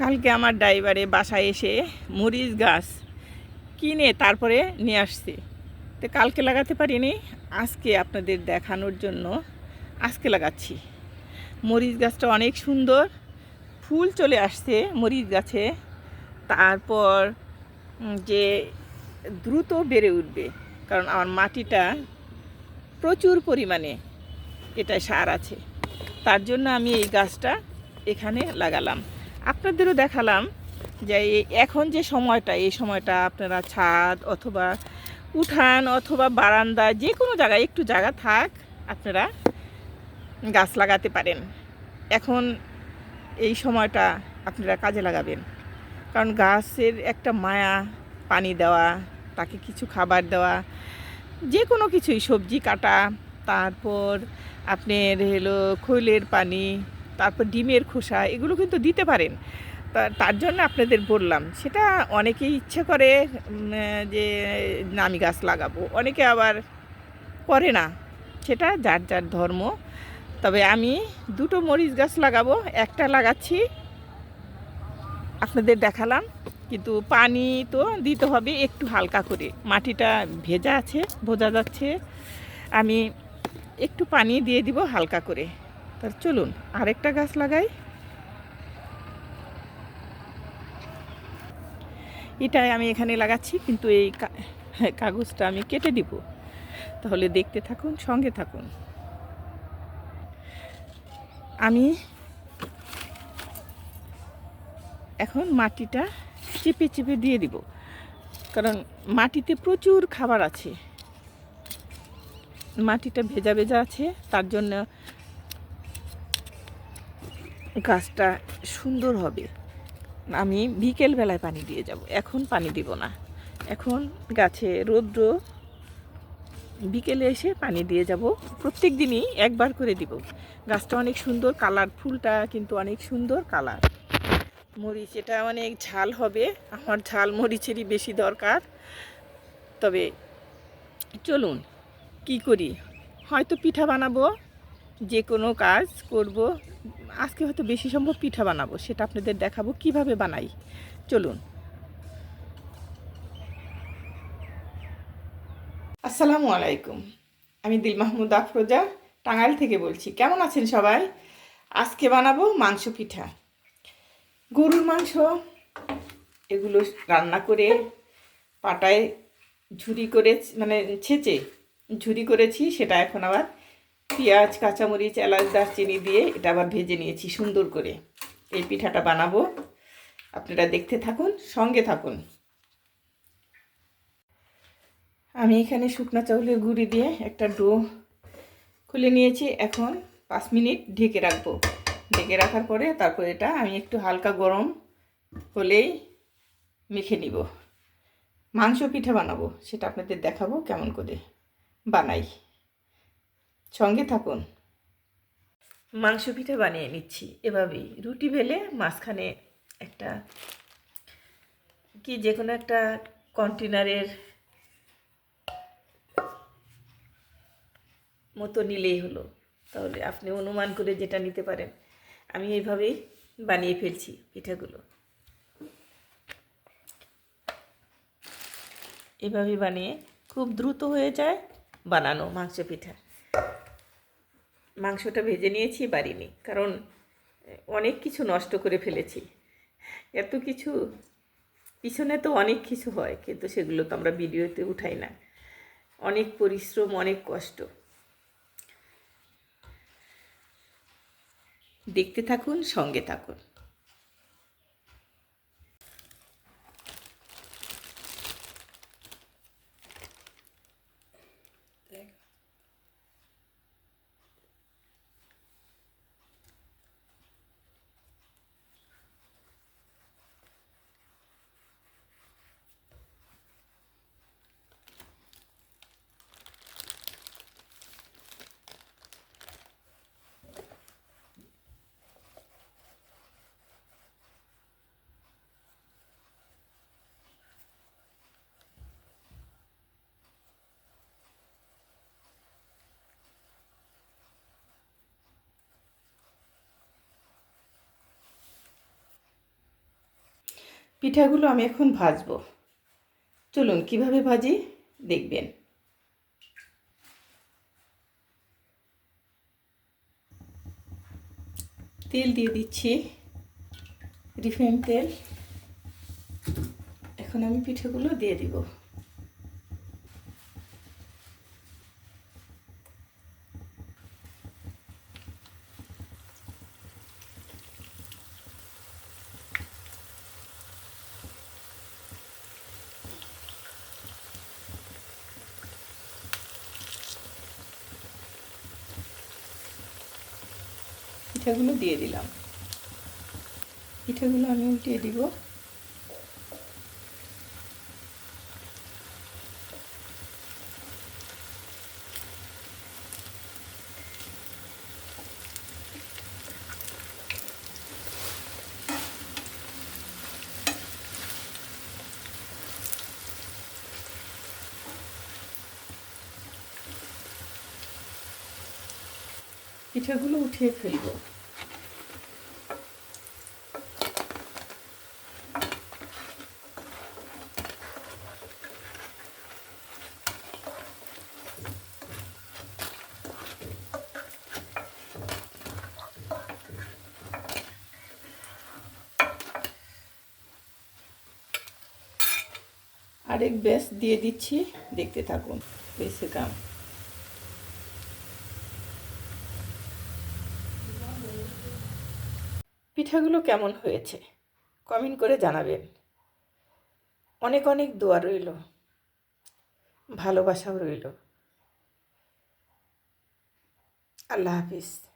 কালকে আমার ড্রাইভারে বাসায় এসে মরিচ গাছ কিনে তারপরে নিয়ে আসছে। তো কালকে লাগাতে পারিনি, আজকে আপনাদের দেখানোর জন্য আজকে লাগাচ্ছি। মরিচ গাছটা অনেক সুন্দর, ফুল চলে আসছে মরিচ গাছে। তারপর যে দ্রুত বেড়ে উঠবে, কারণ আমার মাটিটা প্রচুর পরিমাণে এটা সার আছে। তার জন্য আমি এই গাছটা এখানে লাগালাম। আপনাদেরও দেখালাম যে এখন যে সময়টা, এই সময়টা আপনারা ছাদ অথবা উঠান অথবা বারান্দা, যে কোনো জায়গায় একটু জায়গা থাক, আপনারা গাছ লাগাতে পারেন। এখন এই সময়টা আপনারা কাজে লাগাবেন। কারণ গাছের একটা মায়া, পানি দেওয়া, তাকে কিছু খাবার দেওয়া, যে কোনো কিছুই, সবজি কাটা, তারপর আপনার হলো খৈলের পানি তারপর ডিমের খোসা, এগুলো কিন্তু দিতে পারেন। তার জন্য আপনাদের বললাম, সেটা অনেকেই ইচ্ছে করে যে নামি গাছ লাগাবো, অনেকে আবার করে না। সেটা যার যার ধর্ম। তবে আমি দুটো মরিচ গাছ লাগাবো, একটা লাগাচ্ছি, আপনাদের দেখালাম, কিন্তু পানি তো দিতে হবে একটু হালকা করে। মাটিটা ভেজা আছে, বোঝা যাচ্ছে। আমি একটু পানি দিয়ে দিব হালকা করে। তার চলুন আরেকটা গাছ লাগাই। এটাই আমি এখানে লাগাচ্ছি কিন্তু এই হ্যাঁ, কাগজটা আমি কেটে দিব। তাহলে দেখতে থাকুন সঙ্গে থাকুন। আমি এখন মাটিটা চেপে চেপে দিয়ে দিব কারণ মাটিতে প্রচুর খাবার আছে। মাটিটা ভেজা ভেজা আছে তার জন্য গাছটা সুন্দর হবে। আমি বিকেল বেলায় পানি দিয়ে যাব। এখন পানি দিব না। এখন গাছে রৌদ্র। বিকেলে এসে পানি দিয়ে যাব। প্রত্যেক দিনই একবার করে দিব। গাছটা অনেক সুন্দর কালার, ফুলটা কিন্তু অনেক সুন্দর কালার। মরিচ, এটা অনেক ঝাল হবে। আমার ঝাল মরিচেরই বেশি দরকার। তবে চলুন, কি করি? হয়তো পিঠা বানাবো। যে কোনো কাজ করব। আজকে হয়তো বেশি সম্ভব পিঠা বানাবো, সেটা আপনাদের দেখাবো কীভাবে বানাই। চলুন। আসসালামু আলাইকুম। আমি দিল মাহমুদ আফরোজা, টাঙ্গাইল থেকে বলছি। কেমন আছেন সবাই? আজকে বানাবো মাংস পিঠা। গরুর মাংস, এগুলো রান্না করে পাটায় ঝুরি করে মানে ছেঁচে ঝুরি করেছি, সেটা এখন আবার পেঁয়াজ, কাঁচামরিচ, এলাচ, দারচিনি দিয়ে এটা আবার ভেজে নিয়েছি সুন্দর করে। এই পিঠাটা বানাবো। আপনারা দেখতে থাকুন, সঙ্গে থাকুন। আমি এখানে শুকনা চাউলের গুঁড়ি দিয়ে একটা ডো খুলে নিয়েছি। এখন পাঁচ মিনিট ঢেকে রাখব। ঢেকে রাখার পরে তারপর এটা আমি একটু হালকা গরম হলেই মেখে নিব। মাংস পিঠা বানাবো, সেটা আপনাদের দেখাবো কেমন করে বানাই। সঙ্গে থাকুন। মাংস পিঠা বানিয়ে নিচ্ছি। এভাবেই রুটি বেলে মাঝখানে একটা কি যে কোনো একটা কন্টেনারের মতো নিলেই হলো। তাহলে আপনি অনুমান করে যেটা নিতে পারেন। আমি এইভাবেই বানিয়ে ফেলছি পিঠাগুলো। এভাবে বানিয়ে খুব দ্রুত হয়ে যায় বানানো মাংস পিঠা। মাংসটা ভেজে নিয়েছি, বাড়িনি। কারণ, অনেক কিছু নষ্ট করে ফেলেছি। এত কিছু, পিছনে তো অনেক কিছু হয়, কিন্তু সেগুলো তো আমরা ভিডিওতে উঠাই না। অনেক পরিশ্রম, অনেক কষ্ট। দেখতে থাকুন, সঙ্গে থাকুন। পিঠাগুলো আমি এখন ভাজবো। চলুন কীভাবে ভাজি দেখবেন। তেল দিয়ে দিচ্ছি, রিফাইন তেল। এখন আমি পিঠেগুলো দিয়ে দিব। পিঠাগুলো দিয়ে দিলাম। পিঠাগুলো আমি উল্টিয়ে দিব। পিঠাগুলো উঠিয়ে ফেলব। আরেক ব্যাস দিয়ে দিচ্ছি। দেখতে থাকুন, বেশি কাম। পিঠাগুলো কেমন হয়েছে? কমেন্ট করে জানাবেন। অনেক অনেক দোয়া রইল। ভালোবাসাও রইল। আল্লাহ হাফিজ।